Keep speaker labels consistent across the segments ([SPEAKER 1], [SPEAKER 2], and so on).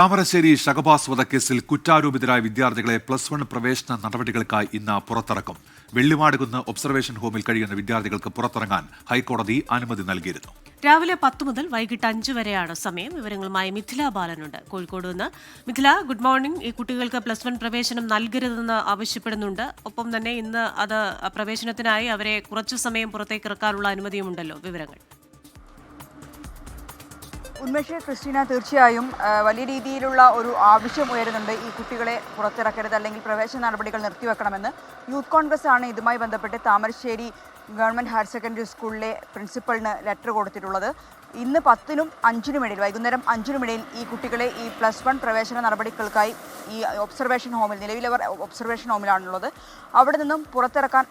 [SPEAKER 1] താമരശ്ശേരി ഷഹബാസ് വധക്കേസിൽ കുറ്റാരോപിതരായ വിദ്യാർത്ഥികളെ plus one പ്രവേശന നടപടികൾക്കായി ഇന്ന് പുറത്തിറക്കും. വെള്ളിമാടുകുന്ന് ഒബ്സർവേഷൻ ഹോമിൽ കഴിയുന്ന വിദ്യാർത്ഥികൾക്ക് പുറത്തിറങ്ങാൻ ഹൈക്കോടതി അനുമതി നൽകിയിരുന്നു.
[SPEAKER 2] രാവിലെ പത്ത് മുതൽ വൈകിട്ട് അഞ്ച് വരെയാണ് സമയം. വിവരങ്ങളുമായി മിഥില ബാലനുണ്ട്. കോഴിക്കോട് നിന്ന് മിഥില ഗുഡ് മോർണിംഗ്. ഈ കുട്ടികൾക്ക് പ്ലസ് വൺ പ്രവേശനം നൽകരുതെന്ന് ആവശ്യപ്പെടുന്നുണ്ട്. ഒപ്പം തന്നെ ഇന്ന് അത് പ്രവേശനത്തിനായി അവരെ കുറച്ചു സമയം പുറത്തേക്ക് ഇറക്കാനുള്ള അനുമതിയുമുണ്ടല്ലോ. വിവരങ്ങൾ.
[SPEAKER 3] ഉന്മേഷ ക്രിസ്റ്റീന തീർച്ചയായും വലിയ രീതിയിലുള്ള ഒരു ആവശ്യം ഉയരുന്നുണ്ട് ഈ കുട്ടികളെ പുറത്തിറക്കരുത് അല്ലെങ്കിൽ പ്രവേശന നടപടികൾ നിർത്തിവെക്കണമെന്ന്. യൂത്ത് കോൺഗ്രസ് ആണ് ഇതുമായി ബന്ധപ്പെട്ട് താമരശ്ശേരി ഗവൺമെന്റ് ഹയർ സെക്കൻഡറി സ്കൂളിലെ പ്രിൻസിപ്പളിന് ലെറ്റർ കൊടുത്തിട്ടുള്ളത്. ഇന്ന് പത്തിനും അഞ്ചിനും ഇടയിൽ വൈകുന്നേരം അഞ്ചിനും ഇടയിൽ ഈ കുട്ടികളെ ഈ പ്ലസ് വൺ പ്രവേശന നടപടികൾക്കായി ഈ ഒബ്സർവേഷൻ ഹോമിൽ നിലവിലവർ ഒബ്സർവേഷൻ ഹോമിലാണുള്ളത് അവിടെ നിന്നും പുറത്തിറക്കാൻ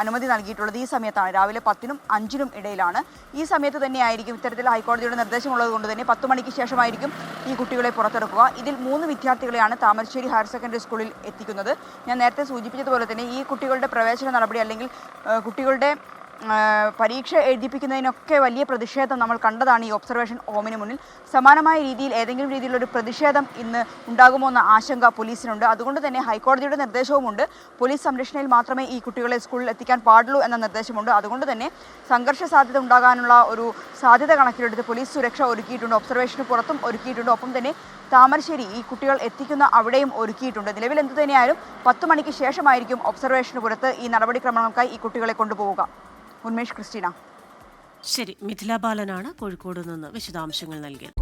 [SPEAKER 3] അനുമതി നൽകിയിട്ടുള്ളത് ഈ സമയത്താണ്. രാവിലെ പത്തിനും അഞ്ചിനും ഇടയിലാണ്. ഈ സമയത്ത് തന്നെയായിരിക്കും ഇത്തരത്തിൽ ഹൈക്കോടതിയുടെ നിർദ്ദേശമുള്ളത് കൊണ്ട് തന്നെ പത്ത് മണിക്ക് ശേഷമായിരിക്കും ഈ കുട്ടികളെ പുറത്തിറക്കുക. ഇതിൽ മൂന്ന് വിദ്യാർത്ഥികളെയാണ് താമരശ്ശേരി ഹയർ സെക്കൻഡറി സ്കൂളിൽ എത്തിക്കുന്നത്. ഞാൻ നേരത്തെ സൂചിപ്പിച്ചതുപോലെ തന്നെ ഈ കുട്ടികളുടെ പ്രവേശന നടപടി അല്ലെങ്കിൽ കുട്ടികളുടെ പരീക്ഷ എഴുതിപ്പിക്കുന്നതിനൊക്കെ വലിയ പ്രതിഷേധം നമ്മൾ കണ്ടതാണ് ഈ ഒബ്സർവേഷൻ ഹോമിന് മുന്നിൽ. സമാനമായ രീതിയിൽ ഏതെങ്കിലും രീതിയിലൊരു പ്രതിഷേധം ഇന്ന് ഉണ്ടാകുമോ എന്ന ആശങ്ക പോലീസിനുണ്ട്. അതുകൊണ്ട് തന്നെ ഹൈക്കോടതിയുടെ നിർദ്ദേശവുമുണ്ട്. പോലീസ് സംരക്ഷണയിൽ മാത്രമേ ഈ കുട്ടികളെ സ്കൂളിൽ എത്തിക്കാൻ പാടുള്ളൂ എന്ന നിർദ്ദേശമുണ്ട്. അതുകൊണ്ട് തന്നെ സംഘർഷ സാധ്യത ഉണ്ടാകാനുള്ള ഒരു സാധ്യത കണക്കിലെടുത്ത് പോലീസ് സുരക്ഷ ഒരുക്കിയിട്ടുണ്ട്. ഒബ്സർവേഷന് പുറത്തും ഒരുക്കിയിട്ടുണ്ട്. ഒപ്പം തന്നെ താമരശ്ശേരി ഈ കുട്ടികൾ എത്തിക്കുന്ന അവിടെയും ഒരുക്കിയിട്ടുണ്ട്. നിലവിൽ എന്തു തന്നെയായാലും പത്ത് മണിക്ക് ശേഷമായിരിക്കും ഒബ്സർവേഷന് പുറത്ത് ഈ നടപടിക്രമങ്ങൾക്കായി ഈ കുട്ടികളെ കൊണ്ടുപോവുക. ഉന്മേഷ് ക്രിസ്റ്റീന.
[SPEAKER 2] ശരി മിഥില ബാലനാണ് കോഴിക്കോട് നിന്ന് വിശദാംശങ്ങൾ നൽകിയത്.